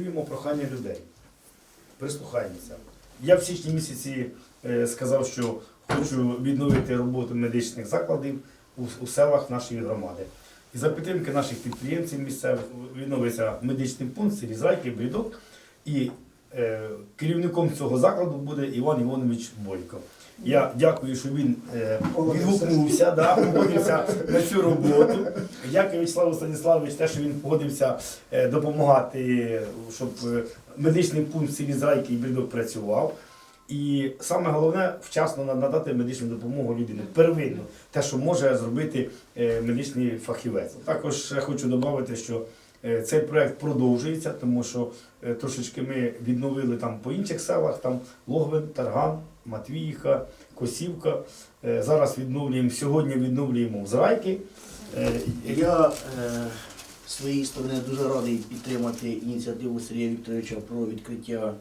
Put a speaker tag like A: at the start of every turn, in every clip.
A: прохання людей. Прислухаємося. Я в січні місяці е, сказав, що хочу відновити роботу медичних закладів у, селах нашої громади. І за підтримки наших підприємців місцевих відновиться медичний пункт, селі Зайки, Брідок. І е, керівником цього закладу буде Іван Іванович Бойко. Я дякую, що він е, відгукнувся, да, погодився на цю роботу. Дякую Вячеславу Станіславович, те, що він погодився е, допомагати, щоб е, медичний пункт в селі Зайки і Брідок працював. І саме головне вчасно надати медичну допомогу людині. Первинно, те, що може зробити медичний фахівець. Також ще хочу додати, що цей проект продовжується, тому що е, трошечки ми відновили там по інших селах, там Логвин, Тарган, Матвіїха, Косівка. Е, Зараз відновлюємо, сьогодні відновлюємо в Зрайки. Е,
B: Я е, з своєї сторони дуже радий підтримати ініціативу Сергія Вікторовича про відкриття,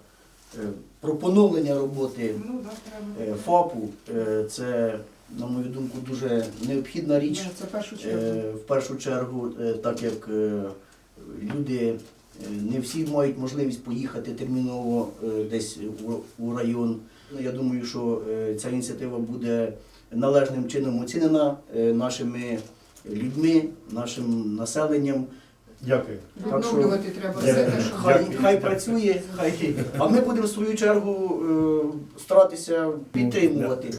B: е, про поновлення роботи
C: Ну,
B: е, ФАПу. Е, Це, на мою думку, дуже необхідна річ.
C: Це першу чергу.
B: Е, В першу чергу, е, так як е, люди е, не всі мають можливість поїхати терміново е, десь у- район. Ну, Я думаю, що е, ця ініціатива буде належним чином оцінена нашими людьми, нашим населенням.
A: Дякую.
B: так що-
C: Відновлювати треба все
A: Дякую.
C: те, що
B: Хай,
A: Дякую.
B: хай працює, хай. А ми будемо в свою чергу старатися підтримувати.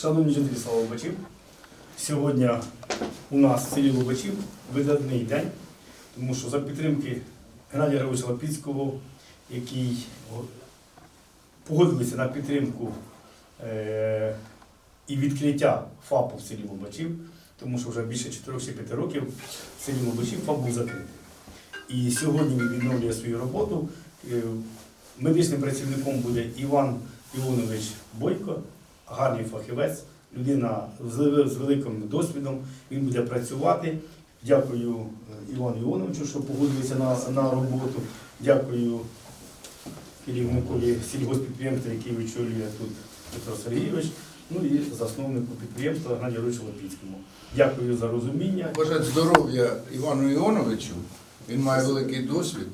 A: Шановні жителі села Лобачів, сьогодні у нас в селі Лобачів видатний день, тому що за підтримки Геннадія Григоровича Лапіцького, який о, погодилися на підтримку е, і відкриття ФАПу в селі Лобачів, тому що вже більше 4-5 років в селі Лобачів ФАП був закритий. І сьогодні він відновлює свою роботу. Е, Медичним працівником буде Іван Іванович Бойко, гарний фахівець, людина з великим досвідом. Він буде працювати. Дякую е, Івану Івановичу, що погодилися на, на роботу. Дякую керівнику сільгоспідприємства, який очолює тут Петро Сергійович. Ну і засновнику підприємства Геннадію Лапіцькому. Дякую за розуміння.
D: Бажаю здоров'я Івану Іоновичу. Він має великий досвід.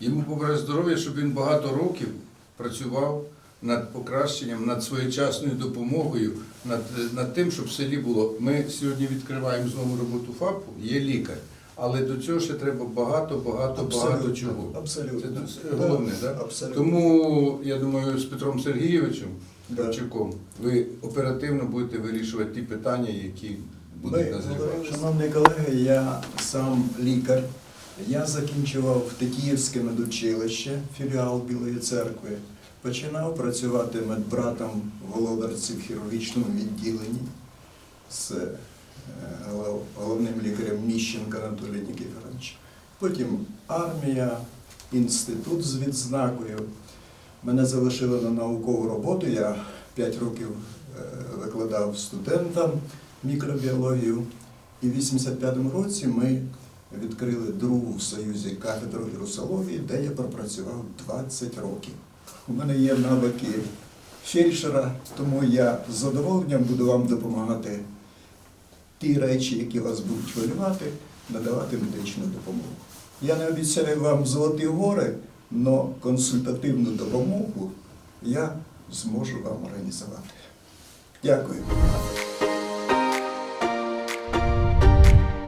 D: Йому побажаю здоров'я, щоб він багато років працював над покращенням, над своєчасною допомогою, над, над тим, щоб в селі було. Ми сьогодні відкриваємо знову роботу ФАПу, є лікар. Але до цього ще треба багато, багато, багато чого.
E: Абсолютно.
D: Це головне, так?
E: Абсолютно.
D: Тому я думаю, з Петром Сергійовичем
E: Да.
D: Ви оперативно будете вирішувати ті питання, які будуть назрівати.
E: шановні колеги, я сам лікар. Я закінчував Тетіївське медучилище, філіал Білої церкви. Починав працювати медбратом в Володарці в хірургічному відділенні з е, головним лікарем Міщенко Анатолієм Нікіфоровичем. Потім армія, інститут з відзнакою. Мене залишили на наукову роботу. Я 5 років е, викладав студентам мікробіологію. І в 85-му році ми відкрили другу в Союзі кафедру вірусології, де я пропрацював 20 років. У мене є навики фельдшера, тому я з задоволенням буду вам допомагати ті речі, які вас будуть хвилювати, надавати медичну допомогу. Я не обіцяю вам золоті гори, але консультативну допомогу я зможу вам організувати. Дякую.